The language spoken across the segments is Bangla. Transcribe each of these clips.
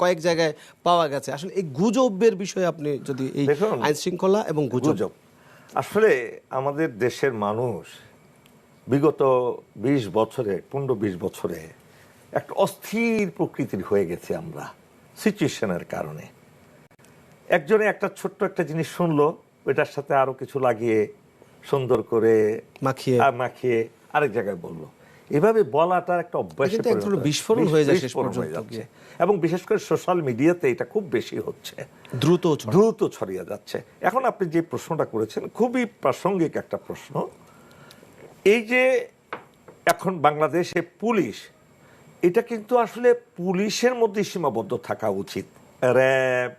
কয়েক জায়গায় পাওয়া গেছে। আসলে এই গুজবের বিষয়ে আপনি যদি এই আইন শৃঙ্খলা এবং গুজব। আসলে আমাদের দেশের মানুষ বিগত ২০ বছরে পনেরো বিশ বছরে একটা অস্থির প্রকৃতির হয়ে গেছে আমরা সিচুয়েশনের কারণে। একজনে একটা ছোট্ট একটা জিনিস শুনলো ওইটার সাথে আরও কিছু লাগিয়ে সুন্দর করে মাখিয়ে। মাখিয়ে আরেক জায়গায় বলল। এভাবে বলাটা একটা অভ্যাসে বিস্ফোরণ হয়ে যায় শেষ পর্যন্ত যাচ্ছে। এবং বিশেষ করে সোশ্যাল মিডিয়াতে এটা খুব বেশি হচ্ছে। দ্রুত দ্রুত ছড়িয়ে যাচ্ছে। এখন আপনি যে প্রশ্নটা করেছেন খুবই প্রাসঙ্গিক একটা প্রশ্ন। এই যে এখন বাংলাদেশে পুলিশ এটা কিন্তু আসলে পুলিশের মধ্যে সীমাবদ্ধ থাকা উচিত। র্যাব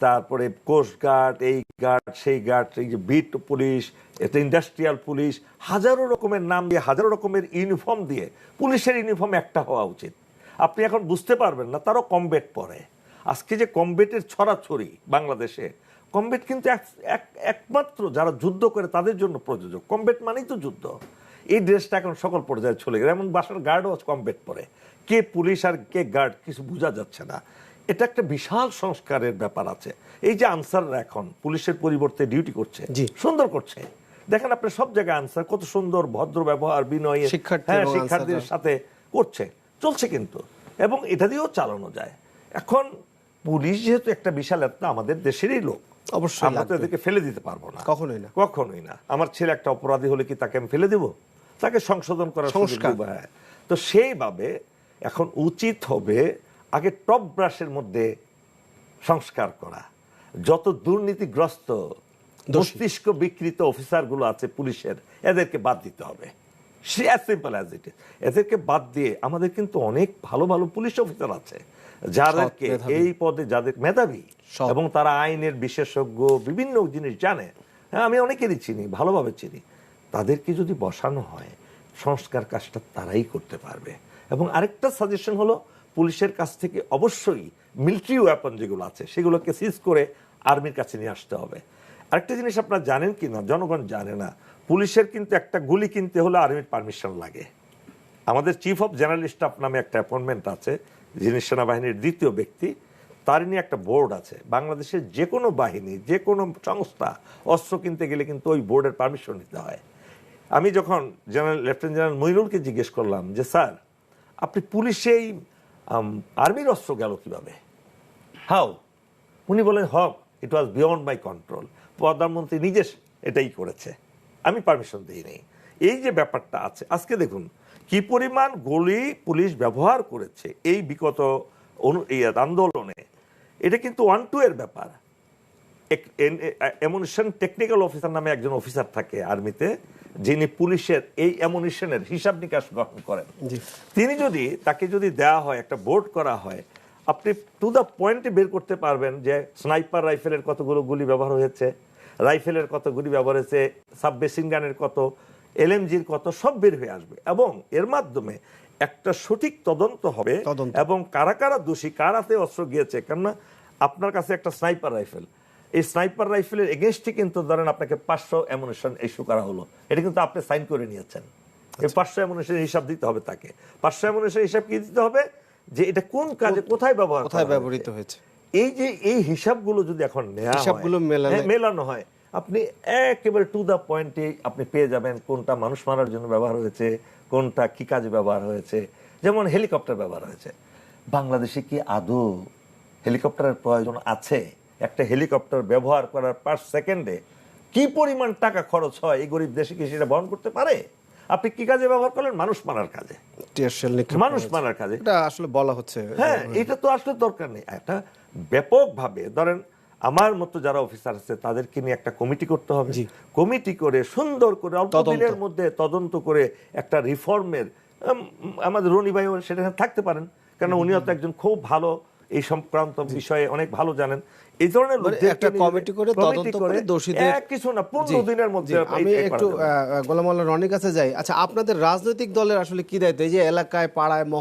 তারপরে কোস্টগার্ড এই গার্ড সেই গার্ড এই যে বিট পুলিশ এতে ইন্ডাস্ট্রিয়াল পুলিশ হাজারো রকমের নাম দিয়ে, হাজারো রকমের ইউনিফর্ম দিয়ে পুলিশের ইউনিফর্ম একটা হওয়া উচিত। আপনি এখন বুঝতে পারবেন না, তারও কমবেট পরে। আজকে যে কমবেটের ছড়াছড়ি বাংলাদেশে কমবেট কিন্তু এক- এক- একমাত্র যারা যুদ্ধ করে তাদের জন্য প্রযোজক। কমবেট মানেই তো যুদ্ধ। এই ড্রেসটা এখন সকল পর্যায়ে চলে গেছে। এমন বাসার গার্ডও কমবেট পরে। কে পুলিশ আর কে গার্ড কিছু বোঝা যাচ্ছে না। এটা একটা বিশাল সংস্কারের ব্যাপার আছে। এই যে আনসাররা এখন পুলিশের পরিবর্তে ডিউটি করছে সুন্দর করছে। দেখেন আপনি সব জায়গায় আনসার কত সুন্দর ভদ্র ব্যবহার বিনয় হ্যাঁ শিক্ষার্থীদের সাথে করছে চলছে কিন্তু। এবং এটা দিয়েও চালানো যায়। এখন পুলিশ যেহেতু একটা বিশাল একটা আমাদের দেশেরই লোক অবশ্যই আমরা তো এদেরকে ফেলে দিতে পারব না। কখনোই না। কখনোই না। আমার ছেলে একটা অপরাধী হলে কি তাকে আমি ফেলে দেব? তাকে সংশোধন করার সংস্কার। হ্যাঁ। তো সেইভাবে এখন উচিত হবে আগে টপ ব্রাশের মধ্যে সংস্কার করা। যত দুর্নীতিগ্রস্ত মস্তিষ্ক বিকৃত অফিসারগুলো আছে পুলিশের এদেরকে বাদ দিতে হবে। সে অ্যাজ সিম্পল অ্যাজ ইট এদেরকে বাদ দিয়ে আমাদের কিন্তু অনেক ভালো ভালো পুলিশ অফিসার আছে। যাদেরকে এই পদে যাদের মেধাবী এবং তারা আইনের বিশেষজ্ঞ বিভিন্ন জিনিস জানে। হ্যাঁ আমি অনেকেরই চিনি ভালোভাবে চিনি। তাদেরকে যদি বসানো হয় সংস্কার কাজটা তারাই করতে পারবে। এবং আরেকটা সাজেশন হলো পুলিশের কাছ থেকে অবশ্যই মিলিটারি ওয়েপন যেগুলো আছে, সেগুলোকে সিজ করে আর্মির কাছে নিয়ে আসতে হবে। আরেকটা জিনিস আপনারা জানেন কি না, জনগণ জানে না, পুলিশের কিন্তু একটা গুলি কিনতে হলে আর্মির পারমিশন লাগে। আমাদের চিফ অফ জেনারেল স্টাফ নামে একটা অ্যাপয়েন্টমেন্ট আছে, যিনি সেনাবাহিনীর দ্বিতীয় ব্যক্তি, তার নিয়ে একটা বোর্ড আছে। বাংলাদেশের যে কোনো বাহিনী যে কোনো সংস্থা, অস্ত্র কিনতে গেলে কিন্তু ওই বোর্ডের পারমিশন নিতে হয়। আমি যখন জেনারেল লেফটেন্যান্ট জেনারেল মইনুলকে জিজ্ঞেস করলাম যে, স্যার, আপনি পুলিশেই আর্মির অস্ত্র গেল কীভাবে? হাও, উনি বলেন, হক ইট ওয়াজ বিয়ন্ড মাই কন্ট্রোল প্রধানমন্ত্রী নিজে এটাই করেছে। আমি পারমিশন দিই নেই এই যে ব্যাপারটা আছে, আজকে দেখুন, কি পরিমাণ গুলি পুলিশ ব্যবহার করেছে এই বিগত আন্দোলনে, এটা কিন্তু ওয়ান টু এর ব্যাপার। এমনিশন টেকনিক্যাল অফিসার নামে একজন অফিসার থাকে আর্মিতে যিনি পুলিশের এই অ্যামুনিশনের হিসাব নিকাশ গ্রহণ করেন। তিনি যদি তাকে যদি দেওয়া হয় একটা বোর্ড করা হয় আপনি টু দ্য পয়েন্টে বের করতে পারবেন যে স্নাইপার রাইফেলের কতগুলো গুলি ব্যবহার হয়েছে রাইফেলের কত গুলি ব্যবহার হয়েছে সাব মেশিন গানের কত এলএমজির কত সব বের হয়ে আসবে। এবং এর মাধ্যমে একটা সঠিক তদন্ত হবে। এবং কারা কারা দোষী কার হাতে অস্ত্র গিয়েছে কেননা আপনার কাছে একটা স্নাইপার রাইফেল এই স্নাইপার রাইফেলের এগেনস্টে কিন্তু ধরেন আপনাকে পাঁচশো অ্যামুনেশন ইস্যু করা হলো। এটা কিন্তু আপনি সাইন করে নিয়েছেন। এই পাঁচশো অ্যামুনেশনের হিসাব দিতে হবে তাকে। পাঁচশো অ্যামুনেশনের হিসাব কি দিতে হবে? যে এটা কোন কাজে কোথায় ব্যবহার কোথায় ব্যবহৃত হয়েছে। এই যে এই হিসাবগুলো যদি এখন হিসাবগুলো হ্যাঁ, মেলানো হয় আপনি একেবারে টু দা পয়েন্টে আপনি পেয়ে যাবেন কোনটা মানুষ মারার জন্য ব্যবহার হয়েছে কোনটা কি কাজে ব্যবহার হয়েছে। যেমন হেলিকপ্টার ব্যবহার হয়েছে। বাংলাদেশে কি আদৌ হেলিকপ্টারের প্রয়োজন আছে? একটা হেলিকপ্টার ব্যবহার করার পার সেকেন্ডে কি পরিমাণ টাকা খরচ হয় এই গরিব দেশে কি সেটা বহন করতে পারে? আপনি কি কাজে ব্যবহার করলেন? মানুষ মারার কাজে। মানুষ মারার কাজে। এটা আসলে বলা হচ্ছে। হ্যাঁ এটা তো আসলে দরকার নেই। একটা ব্যাপকভাবে ধরেন আমার মতো যারা অফিসার আছে তাদেরকে নিয়ে একটা কমিটি করতে হবে। কমিটি করে সুন্দর করে অল্প। দিনের মধ্যে তদন্ত করে একটা রিফর্মের আমাদের রনি ভাই সেটা থাকতে পারেন। কেন উনিও তো একজন খুব ভালো এই সংক্রান্ত বিষয়ে অনেক ভালো জানেন। এই ধরনের মানে একটা কমিটি করে তদন্ত করে দোষীদের কিছু না জি, পনেরো দিনের মধ্যে আমি একটু। গোলাম রনির কাছে যাই। আচ্ছা আপনাদের রাজনৈতিক দলের আসলে কি দায়িত্ব? এই যে এলাকায় পাড়ায় মহল